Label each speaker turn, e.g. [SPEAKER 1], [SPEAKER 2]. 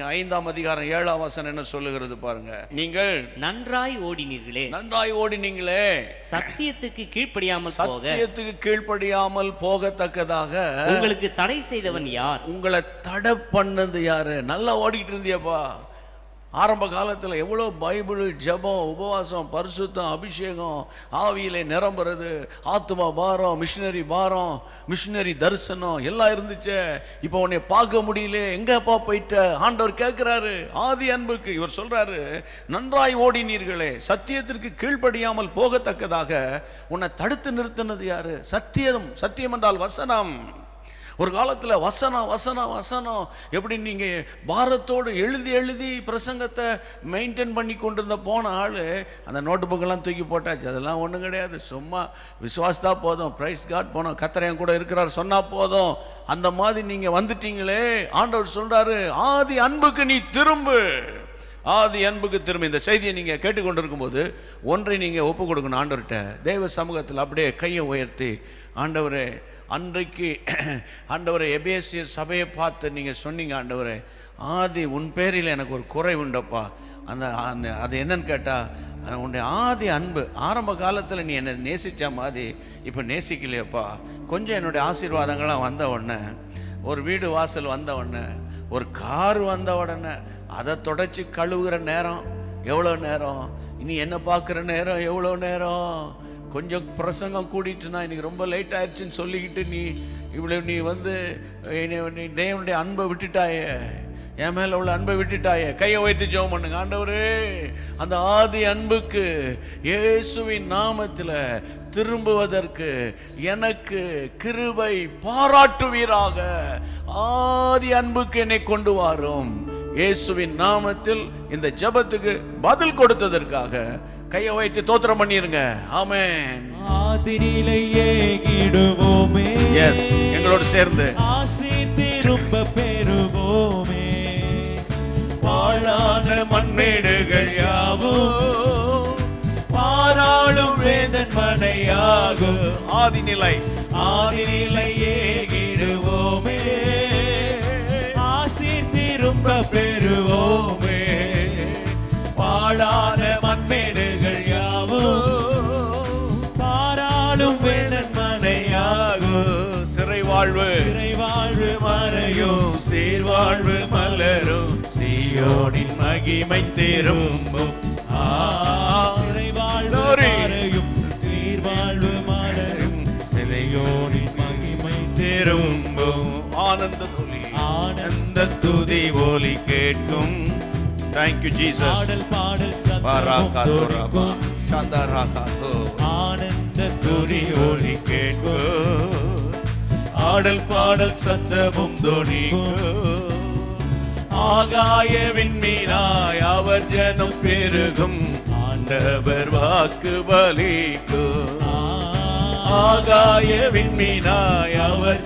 [SPEAKER 1] ஐந்தாம் அதிகாரம் ஏழாம் வசனம் என்ன சொல்லுகிறது பாருங்க. நீங்கள்
[SPEAKER 2] நன்றாய் ஓடினீர்களே.
[SPEAKER 1] நன்றாய் ஓடினீங்களே.
[SPEAKER 2] சத்தியத்துக்கு கீழ்ப்படியாமல் போக.
[SPEAKER 1] சத்தியத்துக்கு கீழ்ப்படியாமல் போகத்தக்கதாக.
[SPEAKER 2] உங்களுக்கு தடை செய்தவன் யார்?
[SPEAKER 1] உங்களை தடை பண்ணது யாரு? நல்லா ஓடிக்கிட்டு இருந்தியப்பா. ஆரம்ப காலத்தில் எவ்வளோ பைபிள் ஜெபம் உபவாசம் பரிசுத்தம் அபிஷேகம் ஆவியிலே நிரம்புறது ஆத்மா பாரம் மிஷினரி பாரம் மிஷினரி தரிசனம் எல்லாம் இருந்துச்சே. இப்போ உன்னை பார்க்க முடியல. எங்கேப்பா போயிட்ட? ஆண்டவர் கேட்குறாரு. ஆதி அன்புக்கு இவர் சொல்கிறாரு நன்றாய் ஓடினீர்களே. சத்தியத்திற்கு கீழ்ப்படியாமல் போகத்தக்கதாக உன்னை தடுத்து நிறுத்தினது யாரு? சத்தியம். சத்தியம் என்றால் வசனம். ஒரு காலத்தில் வசனம் வசனம் வசனம். எப்படி நீங்கள் பாரத்தோடு எழுதி எழுதி பிரசங்கத்தை மெயின்டைன் பண்ணி கொண்டிருந்த போன ஆள் அந்த நோட்டு புக்கெல்லாம் தூக்கி போட்டாச்சு. அதெல்லாம் ஒன்றும் கிடையாது. சும்மா விசுவாசத்தா போதும். ப்ரைஸ் காட் போனோம். கத்திரையன் கூட இருக்கிறார் சொன்னால் போதும். அந்த மாதிரி நீங்கள் வந்துட்டீங்களே. ஆண்டவர் சொல்கிறாரு ஆதி அன்புக்கு நீ திரும்பு. ஆதி அன்புக்கு திரும்ப இந்த செய்தியை நீங்கள் கேட்டுக்கொண்டிருக்கும் போது ஒன்றை நீங்கள் ஒப்பு கொடுக்கணும் ஆண்டவர்கிட்ட. தெய்வ சமூகத்தில் அப்படியே கையை உயர்த்தி ஆண்டவரே அன்றைக்கு ஆண்டவரை எபேசிய சபையை பார்த்து நீங்கள் சொன்னீங்க ஆண்டவரே ஆதி உன் பேரில் எனக்கு ஒரு குறை உண்டப்பா. அந்த அந்த அது என்னன்னு கேட்டால் உன்னுடைய ஆதி அன்பு ஆரம்ப காலத்தில் நீ என்னை நேசித்த மாதிரி இப்போ நேசிக்கலையப்பா. கொஞ்சம் என்னுடைய ஆசீர்வாதங்கள்லாம் வந்த உடனே ஒரு வீடு வாசல் வந்த உடனே ஒரு கார் வந்த உடனே அதை தொடச்சி கழுவுகிற நேரம் எவ்வளோ நேரம்? இனி என்ன பார்க்குற நேரம் எவ்வளோ நேரம்? கொஞ்சம் பிரசங்கம் கூட்டிட்டுனா இன்னைக்கு ரொம்ப லேட் ஆயிடுச்சுன்னு சொல்லிக்கிட்டு நீ இவ்வளோ நீ வந்து நீ தேவனுடைய அன்பை விட்டுட்டாயே. என் மேல உள்ள அன்பை விட்டுட்டாயே. கையை வைத்து ஜெபம் பண்ணுங்க. ஆண்டவரே அந்த ஆதி அன்புக்கு இயேசுவின் நாமத்தில் திரும்புவதற்கு எனக்கு கிருபை பாராட்டுவீராக. ஆதி அன்புக்கு என்னை கொண்டு வாரும். இயேசுவின் நாமத்தில் இந்த ஜெபத்துக்கு பதில் கொடுத்ததற்காக கையை வைத்து தோத்திரம் பண்ணிருங்க. ஆமென்.
[SPEAKER 3] ஆதிரிலேயே கிடுவோமே
[SPEAKER 1] எஸ் எங்களோடு சேர்ந்து.
[SPEAKER 3] ஆசி திரும்ப மண்மேடுகள் யாவும்? பாராளும் வேதன் மனையாகும்.
[SPEAKER 1] ஆதிநிலை.
[SPEAKER 3] ஆதிரிலேயே கிடுவோமே ஆசி திரும்ப பெறுவோமே. வாழான மண்மேடுகள் யாவும்? பாராளும் வேதன் மனையாகும்.
[SPEAKER 1] சிறை வாழ்வு.
[SPEAKER 3] சிறை வாழ்வு மறையும். சீர்வாழ்வு சீயோனின் மகிமை திரும்பும். ஆ, சிறை வாழ்வு
[SPEAKER 1] Glory.
[SPEAKER 3] மறையும் சீர்வாழ்வு மலரும் சிறையோனின் மகிமை திரும்பும்.
[SPEAKER 1] ஆனந்த துளி
[SPEAKER 3] ஆனந்த துதி ஒலி கேட்கும்.
[SPEAKER 1] தேங்க்யூ ஜீசஸ்
[SPEAKER 3] பாடல் பாடல் தொனிக்கும்
[SPEAKER 1] சாந்தாராகாதோ
[SPEAKER 3] ஆனந்த துதி ஒலி கேட்கும். ஆடல் பாடல் சத்தமும் தொனிக்கும். ஆகாய விண்மீனாய் அவர் ஜனம் பெருகும். ஆண்டவர் வாக்கு பலிக்கும். ஆகாய விண்மீனாய் அவர்